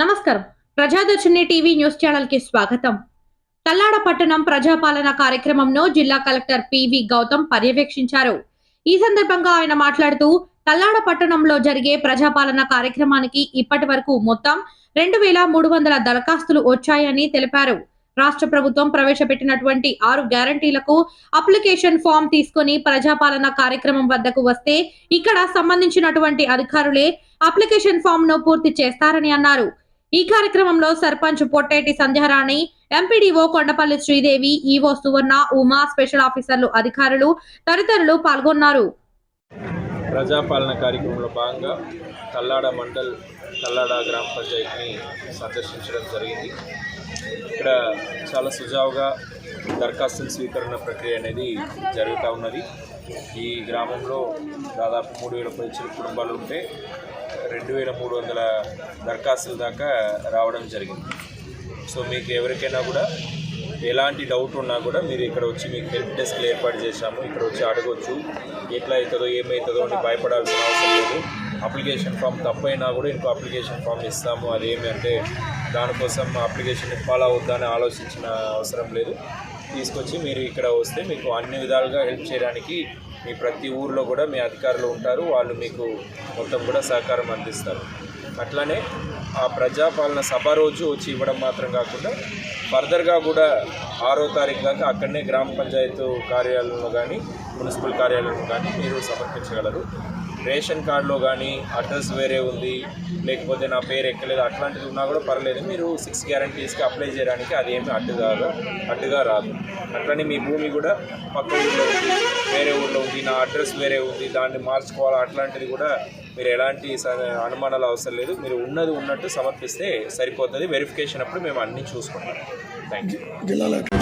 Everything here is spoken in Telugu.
నమస్కారం. ప్రజాదర్శిని టీవీ న్యూస్ ఛానల్కి స్వాగతం. తల్లాడ పట్టణం ప్రజాపాలన కార్యక్రమంలో జిల్లా కలెక్టర్ పివి గౌతమ్ పర్యవేక్షించారు. ఈ సందర్భంగా ఆయన మాట్లాడుతూ తల్లాడ పట్టణంలో జరిగే ప్రజాపాలన కార్యక్రమానికి ఇప్పటి వరకు మొత్తం రెండు వేల మూడు వందల దరఖాస్తులు వచ్చాయని తెలిపారు. రాష్ట్ర ప్రభుత్వం ప్రవేశపెట్టినటువంటి ఆరు గ్యారంటీలకు అప్లికేషన్ ఫామ్ తీసుకొని ప్రజాపాలన కార్యక్రమం వద్దకు వస్తే ఇక్కడ సంబంధించినటువంటి అధికారులే అప్లికేషన్ ఫామ్ను పూర్తి చేస్తారని అన్నారు. ఈ కార్యక్రమంలో sarpanch Potteti Sandhyarani MPDO Kondapalli Sridevi EO Suvarna Uma special ఆఫీసర్లు అధికారులు తదితరులు పాల్గొన్నారు. ప్రజాపాలన కార్యక్రమంలో భాగంగా తల్లాడ మండల్ తల్లాడ గ్రామ పంచాయతీని సందర్శించడం జరిగింది. ఇక్కడ చాలా సుజావుగా దరఖాస్తుల స్వీకరణ ప్రక్రియ అనేది జరుగుతూ ఉన్నది. ఈ గ్రామంలో దాదాపు మూడు వేల పైచల కుటుంబాలు ఉంటే రెండు వేల మూడు వందల దరఖాస్తుల దాకా రావడం జరిగింది. సో మీకు ఎవరికైనా కూడా ఎలాంటి డౌట్ ఉన్నా కూడా మీరు ఇక్కడ వచ్చి మీకు హెల్ప్ డెస్క్లు ఏర్పాటు చేశాము. ఇక్కడ వచ్చి అడగొచ్చు. ఎట్లా అవుతుందో ఏమవుతుందో అని భయపడాల్సిన అవసరం లేదు. అప్లికేషన్ ఫామ్ తప్పైనా కూడా ఇంకో అప్లికేషన్ ఫామ్ ఇస్తాము. అదేమి అంటే దానికోసం అప్లికేషన్ ఫాలో వద్దా అని ఆలోచించిన అవసరం లేదు. తీసుకొచ్చి మీరు ఇక్కడ వస్తే మీకు అన్ని విధాలుగా హెల్ప్ చేయడానికి మీ ప్రతి ఊర్లో కూడా మీ అధికారులు ఉంటారు వాళ్ళు మీకు మొత్తం కూడా సహకారం అందిస్తారు. అట్లానే ఆ ప్రజాపాలన సభ రోజు వచ్చి ఇవ్వడం మాత్రం కాకుండా ఫర్దర్గా కూడా ఆరో తారీఖు దాకా అక్కడనే గ్రామ పంచాయతీ కార్యాలయంలో కానీ మున్సిపల్ కార్యాలయంలో కానీ మీరు సమర్పించగలరు. రేషన్ కార్డులో కానీ అడ్రస్ వేరే ఉంది లేకపోతే నా పేరు ఎక్కలేదు అట్లాంటిది ఉన్నా కూడా పర్లేదు. మీరు సిక్స్ గ్యారంటీస్కి అప్లై చేయడానికి అది ఏమి అడ్డుగా అడ్డుగా రాదు. అట్లనే మీ భూమి కూడా పక్క ఊళ్ళో ఉంది వేరే నా అడ్రస్ వేరే ఉంది దాన్ని మార్చుకోవాలా అట్లాంటిది కూడా మీరు ఎలాంటి స- అనుమానాలు అవసరం లేదు. మీరు ఉన్నది ఉన్నట్టు సమర్పిస్తే సరిపోతుంది. వెరిఫికేషన్ అప్పుడు మేము అన్నీ చూసుకుంటాం. Thank you